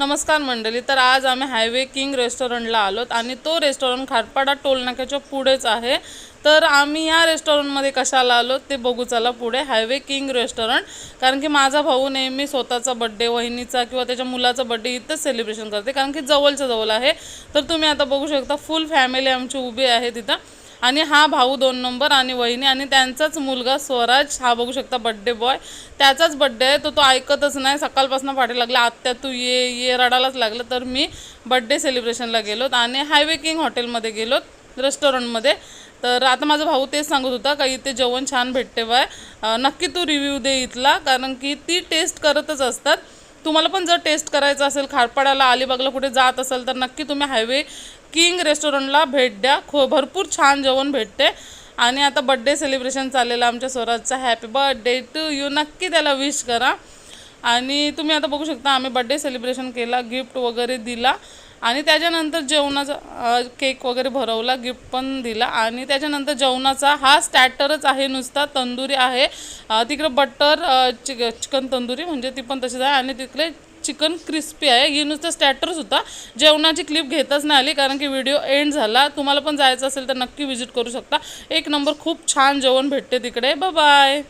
नमस्कार मंडळी तर आज आम्ही हायवे किंग रेस्टॉरंटला आलोत आणि तो रेस्टॉरंट खारपाडा टोलनाक्याच्या पुढेच आहे. तर आम्ही या रेस्टॉरंटमध्ये कशाला आलो ते बघू चला पुढे. हायवे किंग रेस्टॉरंट कारण की माझा भाऊ नेहमी स्वतःचा बड्डे वहिनीचा किंवा त्याच्या मुलाचा बड्डे इथंच सेलिब्रेशन करते कारण की जवळच्या जवळ आहे. तर तुम्ही आता बघू शकता फुल फॅमिली आमची उभी आहे तिथं. आणि हा भाऊ दोन नंबर आणि वहिनी आणि त्यांचाच मुलगा स्वराज हा बघू शकता बड्डे बॉय त्याचाच बड्डे आहे तो तो ऐकतच नाही. सकाळपासून पाठी लागला. आत्या तू ये ये रडायलाच लागलं. तर मी बड्डे सेलिब्रेशनला गेलोत आणि हायवे किंग हॉटेलमध्ये गेलोत रेस्टॉरंटमध्ये तर आता माझा भाऊ तेच सांगत होता का इथे जेवण छान भेटते बाय. नक्की तू रिव्ह्यू दे इथला कारण की ती टेस्ट करतच असतात. तुम्हाला पण जर टेस्ट करायचं असेल खारपाड्याला अलिबागला कुठे जात असेल तर नक्की तुम्ही हायवे किंग रेस्टॉरंटला भेट द्या. खो भरपूर छान जेवण भेटते. आणि आता बड्डे सेलिब्रेशन चाललेलं आमच्या स्वराजचा. हॅपी बर्थडे टू यू नक्की त्याला विश करा. आणि तुम्ही आता बघू शकता आम्ही बड्डे सेलिब्रेशन केला गिफ्ट वगैरे दिला. आणि त्याच्यानंतर जेवणाचा केक वगैरे भरवला गिफ्ट पण दिला. आणि त्याच्यानंतर जेवणाचा हा स्टॅटरच आहे नुसता तंदुरी आहे. तिकडे बटर चिक चिकन तंदुरी म्हणजे ती पण तशीच आहे. आणि तिकडे चिकन क्रिस्पी आहे. ही नुसतं स्टॅटर्स होता जेवणाची क्लिप घेतच नाही आली कारण की व्हिडिओ एंड झाला. तुम्हाला पण जायचं असेल तर नक्की व्हिजिट करू शकता. एक नंबर खूप छान जेवण भेटते तिकडे. बाय